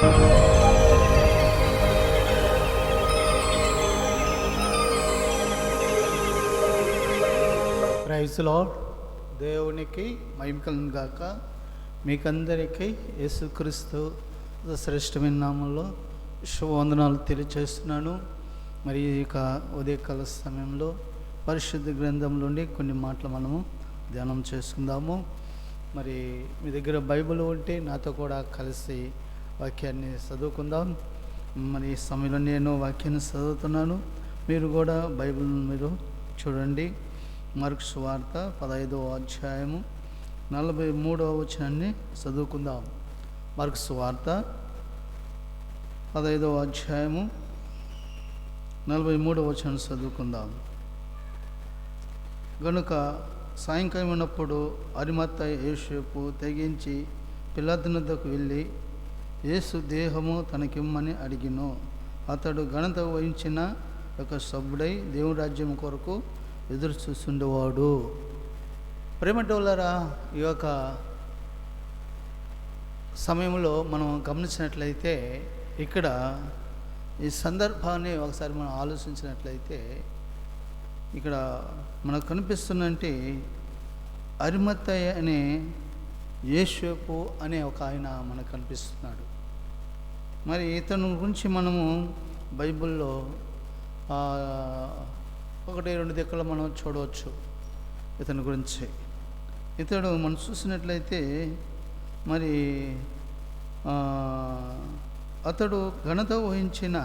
ప్రైజ్లో దేవునికి మహిమకలను గాక. మీకందరికీ యేసుక్రీస్తు శ్రేష్టమైన నామంలో శుభవందనాలు తెలియచేస్తున్నాను. మరి ఇక ఉదయకాల సమయంలో పరిశుద్ధ గ్రంథం నుండి కొన్ని మాటలు మనము ధ్యానం చేసుకుందాము. మరి మీ దగ్గర బైబిల్ ఉంటే నాతో కూడా కలిసి వాక్యాన్ని చదువుకుందాం. మరి ఈ సమయంలో నేను వాక్యాన్ని చదువుతున్నాను. మీరు కూడా బైబిల్ మీరు చూడండి. మార్క్ వార్త పదహైదవ అధ్యాయము నలభై మూడవ వచనాన్ని చదువుకుందాం. మార్క్స్ వార్త పదహైదవ అధ్యాయము నలభై మూడవ వచనాన్ని చదువుకుందాం. గనుక సాయంకాలం ఉన్నప్పుడు అరిమత్త యేసేపు తెగించి పిల్లదినద్దకు వెళ్ళి యేసు దేహము తనకిమ్మని అడిగిను. అతడు ఘనత వహించిన ఒక సభ్యుడై దేవుని రాజ్యం కొరకు ఎదురు చూస్తుండేవాడు. ప్రేమటోళ్ళరా ఈ యొక్క సమయంలో మనం గమనించినట్లయితే ఇక్కడ ఈ సందర్భాన్ని ఒకసారి మనం ఆలోచించినట్లయితే ఇక్కడ మనకు కనిపిస్తుందంటే అరిమత్తయ్య అనే యేషోపు అనే ఒక ఆయన మనకు కనిపిస్తున్నాడు. మరి ఇతను గురించి మనము బైబిల్లో ఒకటి రెండు దిక్కులు మనం చూడవచ్చు ఇతని గురించి. ఇతడు మనం చూసినట్లయితే మరి అతడు ఘనత వహించిన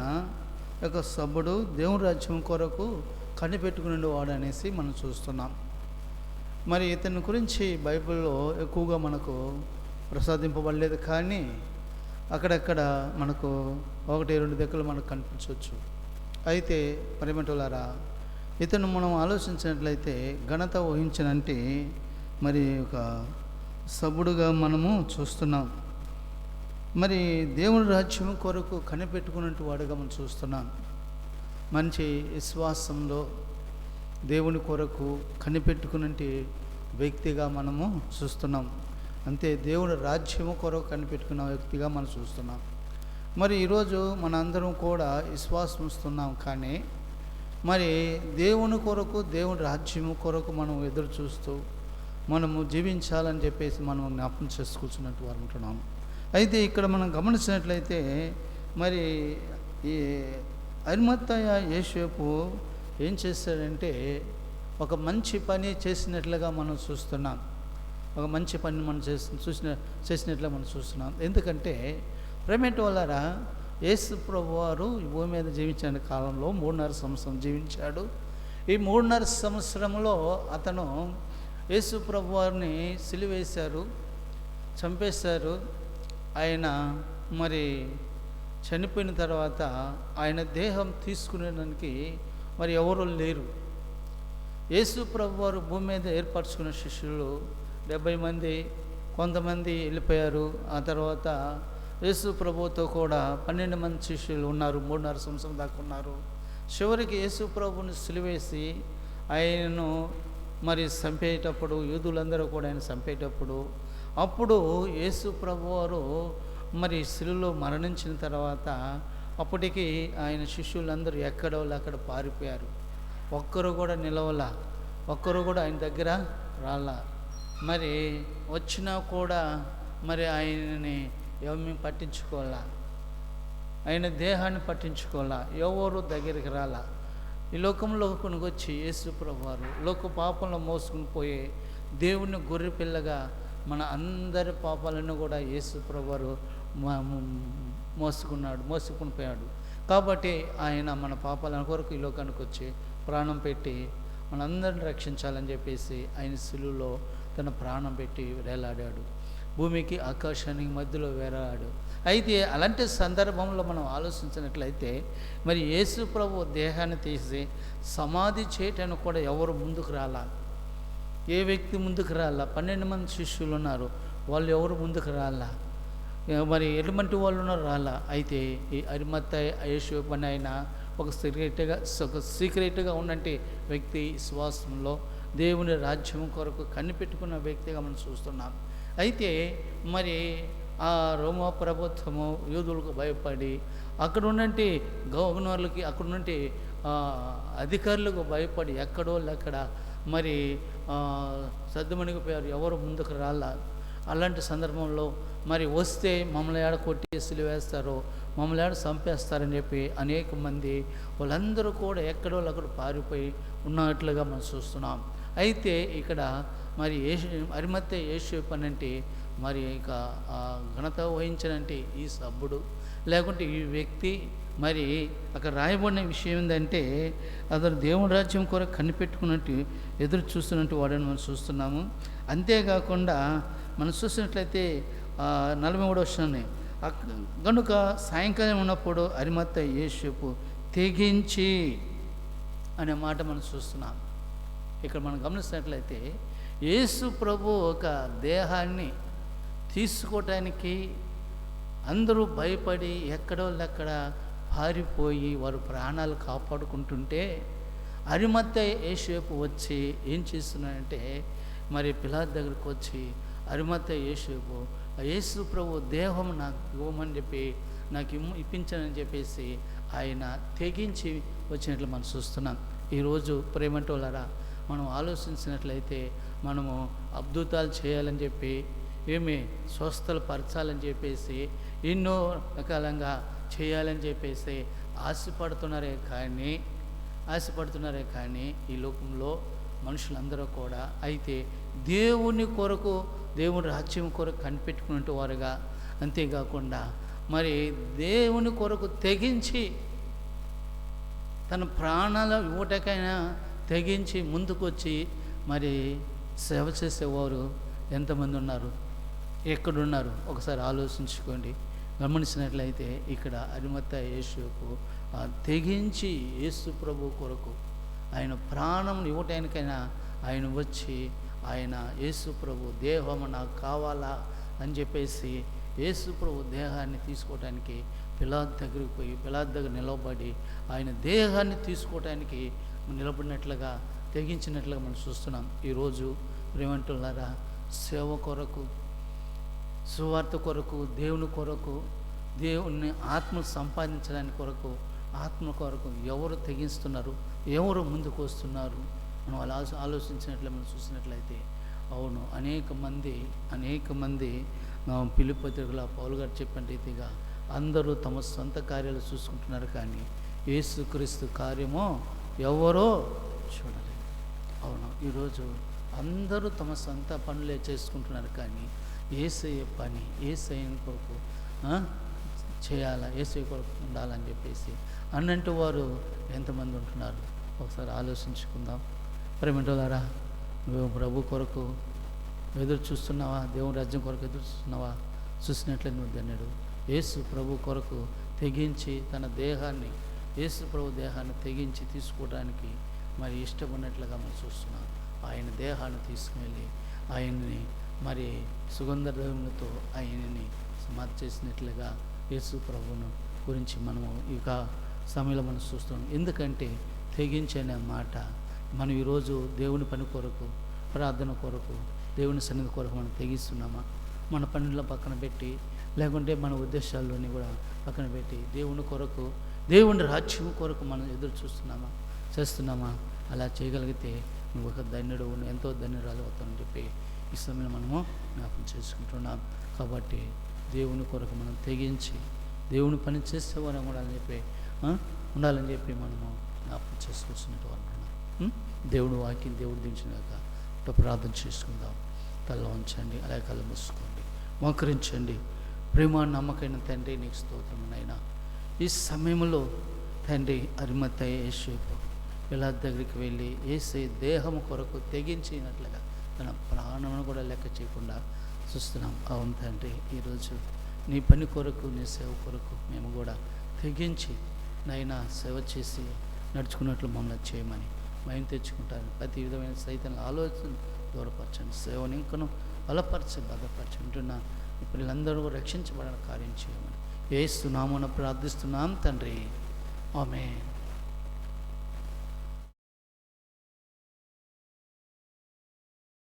యొక్క సభ్యుడు దేవుని రాజ్యం కొరకు కనిపెట్టుకుని వాడు అనేసి మనం చూస్తున్నాం. మరి ఇతని గురించి బైబిల్లో ఎక్కువగా మనకు ప్రసాదింపబడలేదు కానీ అక్కడక్కడ మనకు ఒకటి రెండు దగ్గర మనకు కనిపించవచ్చు. అయితే పరిమటులారా ఇతను మనం ఆలోచించినట్లయితే ఘనత ఊహించినంటే మరి ఒక సభుడుగా మనము చూస్తున్నాం. మరి దేవుని రాజ్యం కొరకు కనిపెట్టుకున్నట్టు వాడుగా మనం చూస్తున్నాం. మంచి విశ్వాసంలో దేవుని కొరకు కనిపెట్టుకున్నట్టు వ్యక్తిగా మనము చూస్తున్నాం. అంతే దేవుడు రాజ్యము కొరకు కనిపెట్టుకున్న వ్యక్తిగా మనం చూస్తున్నాం. మరి ఈరోజు మనందరం కూడా విశ్వాసం ఇస్తున్నాం కానీ మరి దేవుని కొరకు దేవుని రాజ్యము కొరకు మనం ఎదురు చూస్తూ మనము జీవించాలని చెప్పేసి మనం జ్ఞాపకం చేసుకుంటున్నట్టు వారు ఉంటున్నాం. అయితే ఇక్కడ మనం గమనించినట్లయితే మరి ఈ అరిమత్తయ్య యేసేపు ఏం చేశాడంటే ఒక మంచి పని చేసినట్లుగా మనం చూస్తున్నాం. ఒక మంచి పని మనం చేసి చూసిన చేసినట్లు మనం చూస్తున్నాం. ఎందుకంటే ప్రేమేట్ వల్లరా యేసు ప్రభు వారు ఈ భూమి మీద జీవించిన కాలంలో మూడున్నర సంవత్సరం జీవించాడు. ఈ మూడున్నర సంవత్సరంలో అతను యేసు ప్రభు వారిని సిలివేశారు చంపేశారు. ఆయన మరి చనిపోయిన తర్వాత ఆయన దేహం తీసుకునేదానికి మరి ఎవరు లేరు. యేసు ప్రభు వారు భూమి మీద ఏర్పరచుకున్న శిష్యులు డెబ్బై మంది కొంతమంది వెళ్ళిపోయారు. ఆ తర్వాత యేసు ప్రభుతో కూడా పన్నెండు మంది శిష్యులు ఉన్నారు మూడున్నర సంవత్సరం దాకా ఉన్నారు. చివరికి యేసు ప్రభుని సిలివేసి ఆయనను మరి చంపేటప్పుడు యూదులందరూ కూడా ఆయన చంపేటప్పుడు అప్పుడు యేసు ప్రభు వారు మరి శిలులో మరణించిన తర్వాత అప్పటికి ఆయన శిష్యులందరూ ఎక్కడో అక్కడ పారిపోయారు. ఒక్కరు కూడా నిలవల ఒక్కరు కూడా ఆయన దగ్గర రాలా. మరి వచ్చినా కూడా మరి ఆయనని ఏమీ పట్టించుకోవాలా? ఆయన దేహాన్ని పట్టించుకోవాలా? ఎవరు దగ్గరికి రాలా? ఈ లోకంలో కొనుగొచ్చి యేసు ప్రభువారు లోక పాపంలో మోసుకుని పోయే దేవుని గొర్రె పిల్లగా మన అందరి పాపాలను కూడా యేసుప్రభువారు మోసుకున్నాడు మోసుకుని పోయాడు. కాబట్టి ఆయన మన పాపాల కొరకు ఈ లోకానికి వచ్చి ప్రాణం పెట్టి మనందరిని రక్షించాలని చెప్పేసి ఆయన సిలువలో తన ప్రాణం పెట్టి వేలాడాడు. భూమికి ఆకాశానికి మధ్యలో వేలాడాడు. అయితే అలాంటి సందర్భంలో మనం ఆలోచించినట్లయితే మరి యేసు ప్రభు దేహాన్ని తీసి సమాధి చేయటానికి కూడా ఎవరు ముందుకు రాలా? ఏ వ్యక్తి ముందుకు రాలా? పన్నెండు మంది శిష్యులు ఉన్నారు. వాళ్ళు ఎవరు ముందుకు రాలా? మరి ఎటువంటి వాళ్ళు ఉన్నారు? రాలా. అయితే ఈ అరిమత్త యేసు పని అయినా ఒక సీక్రెట్గా ఒక సీక్రెట్గా ఉన్నట్టు వ్యక్తి విశ్వాసంలో దేవుని రాజ్యం కొరకు కనిపెట్టుకున్న వ్యక్తిగా మనం చూస్తున్నాం. అయితే మరి ఆ రోమ ప్రభుత్వము యూదులకు భయపడి అక్కడ ఉన్నంటి గవర్నర్లకి అక్కడ ఉన్నంటి అధికారులకు భయపడి ఎక్కడో ఎక్కడ మరి సర్దుమణికి పోయారు. ఎవరు ముందుకు రాలా? అలాంటి సందర్భంలో మరి వస్తే మమ్మల్ని ఏడ కొట్టి వేస్తారు మమ్మల్ని ఏడ చంపేస్తారని చెప్పి అనేక మంది వాళ్ళందరూ కూడా ఎక్కడో అక్కడ పారిపోయి ఉన్నట్లుగా మనం చూస్తున్నాం. అయితే ఇక్కడ మరి యేసు అరిమత్తే యేసు పనంటే మరి ఇక ఘనత వహించనంటే ఈ సబ్బుడు. లేకుంటే ఈ వ్యక్తి మరి అక్కడ రాయబడిన విషయం ఏంటంటే అతను దేవుని రాజ్యం కొరకు కనిపెట్టుకున్నట్టు ఎదురు చూస్తున్నట్టు వాడని మనం చూస్తున్నాము. అంతేకాకుండా మనం చూసినట్లయితే నలభై మూడు వర్షాన్ని కనుక సాయంకాలం ఉన్నప్పుడు అరిమత్త యేసేపు తెగించి అనే మాట మనం చూస్తున్నాం. ఇక్కడ మనం గమనిస్తున్నట్లయితే యేసు ప్రభు ఒక దేహాన్ని తీసుకోవటానికి అందరూ భయపడి ఎక్కడో ఎక్కడ పారిపోయి వారు ప్రాణాలు కాపాడుకుంటుంటే అరిమత్త యేసేపు వచ్చి ఏం చేస్తున్నాడంటే మరి పిలాద్ దగ్గరకు వచ్చి అరిమత్త యేసేపు యేసు ప్రభు దేహం నాకు ఇవ్వమని చెప్పి నాకు ఇమ్ము ఇప్పించనని చెప్పేసి ఆయన తెగించి వచ్చినట్లు మనం చూస్తున్నాం. ఈరోజు ప్రేమంటోళ్ళరా మనం ఆలోచించినట్లయితే మనము అద్భుతాలు చేయాలని చెప్పి ఏమి స్వస్థలు పరచాలని చెప్పేసి ఎన్నో రకాలంగా చేయాలని చెప్పేసి ఆశపడుతున్నారే కానీ ఆశపడుతున్నారే కానీ ఈ లోకంలో మనుషులందరూ కూడా అయితే దేవుని కొరకు దేవుని రాజ్యం కొరకు కనిపెట్టుకున్నట్టు వారుగా? అంతేకాకుండా మరి దేవుని కొరకు తెగించి తన ప్రాణాల ఇవ్వటకైనా తెగించి ముందుకొచ్చి మరి సేవ చేసేవారు ఎంతమంది ఉన్నారు? ఎక్కడున్నారు? ఒకసారి ఆలోచించుకోండి. గమనించినట్లయితే ఇక్కడ అరిమత్త యేసుకు తెగించి యేసు ప్రభు కొరకు ఆయన ప్రాణం ఇవ్వటానికైనా ఆయన వచ్చి ఆయన యేసు ప్రభు దేహం నాకు కావాలా అని చెప్పేసి యేసు ప్రభు దేహాన్ని తీసుకోవటానికి పిలాద్ దగ్గరికి పోయి పిలాద్ దగ్గర నిలబడి ఆయన దేహాన్ని తీసుకోవటానికి నిలబడినట్లుగా తెగించినట్లుగా మనం చూస్తున్నాం. ఈరోజు ప్రేమంటున్నారా సేవ కొరకు సువార్త కొరకు దేవుని కొరకు దేవుని ఆత్మ సంపాదించడానికి కొరకు ఆత్మ కొరకు ఎవరు తెగిస్తున్నారు ఎవరు ముందుకు వస్తున్నారు మనం అలా ఆలోచించినట్లు మనం చూసినట్లయితే అవును అనేక మంది అనేక మంది ఆ, పౌలు గారు చెప్పిన రీతిగా అందరూ తమ సొంత కార్యాలు చూసుకుంటున్నారు కానీ యేసుక్రీస్తు కార్యమో ఎవరో చూడలేదు. అవును ఈరోజు అందరూ తమ సొంత పనులే చేసుకుంటున్నారు కానీ ఏసయ్య పని ఏసయ్యని కొరకు చేయాలా ఏసయ్య కొరకు ఉండాలని చెప్పేసి అన్నంటూ వారు ఎంతమంది ఉంటున్నారు? ఒకసారి ఆలోచించుకుందాం. ప్రేమిటోలారా నువ్వు ప్రభు కొరకు ఎదురు చూస్తున్నావా? దేవుని రాజ్యం కొరకు ఎదురు చూస్తున్నావా? చూసినట్లే నువ్వు ధన్యుడు యేసు ప్రభు కొరకు తెగించి తన దేహాన్ని యేసుప్రభు దేహాన్ని తెగించి తీసుకోవడానికి మరి ఇష్టపడినట్లుగా మనం చూస్తున్నాం. ఆయన దేహాన్ని తీసుకువెళ్ళి ఆయన్ని మరి సుగంధ ద్రవ్యములతో ఆయనని సమాధి చేసినట్లుగా యేసు గురించి మనము ఇక సమయంలో మనం చూస్తున్నాం. ఎందుకంటే తెగించనే మాట మనం ఈరోజు దేవుని పని కొరకు ప్రార్థన కొరకు దేవుని సన్నిధి కొరకు మనం తెగిస్తున్నామా? మన పనుల పక్కన పెట్టి లేకుంటే మన ఉద్దేశాల్లోని కూడా పక్కన పెట్టి దేవుని కొరకు దేవుని రాజ్యం కొరకు మనం ఎదురు చూస్తున్నామా? చేస్తున్నామా? అలా చేయగలిగితే నువ్వు ఒక ధన్యుడు నువ్వు ఎంతో ధన్యురాలు అవుతామని చెప్పి ఈ సమయంలో మనము జ్ఞాపకం చేసుకుంటున్నాం. కాబట్టి దేవుని కొరకు మనం తెగించి దేవుని పని చేసేవారం ఉండాలని చెప్పి ఉండాలని చెప్పి మనము జ్ఞాపకం చేసుకోవాల్సినట్టు దేవుడు వాకి దేవుడు దించినాక ప్రార్థన చేసుకుందాం. తల ఉంచండి అలాగే కళ్ళు మూసుకోండి. మోకరించండి. ప్రేమ నమ్మకైన తండ్రి నీకు స్తోత్రమునైనా ఈ సమయంలో తండ్రి అరిమత్త యేసేపు ఇలా దగ్గరికి వెళ్ళి ఏసే దేహం కొరకు తెగించినట్లుగా తన ప్రాణమును కూడా లెక్క చేయకుండా చూస్తున్నాం. అవును తండ్రి ఈరోజు నీ పని కొరకు నీ సేవ కొరకు మేము కూడా తెగించి నైనా సేవ చేసి నడుచుకున్నట్లు మమ్మల్ని చేయమని మేము తెచ్చుకుంటాను ప్రతి విధమైన సైతం ఆలోచన దూరపరచండి. సేవను ఇంకను బలపరచండి భద్రపరచండి. ఉంటున్న పిల్లలందరూ రక్షించబడిన కార్యం చేయమని ఏస్తున్నామని ప్రార్థిస్తున్నాం తండ్రి. ఆమె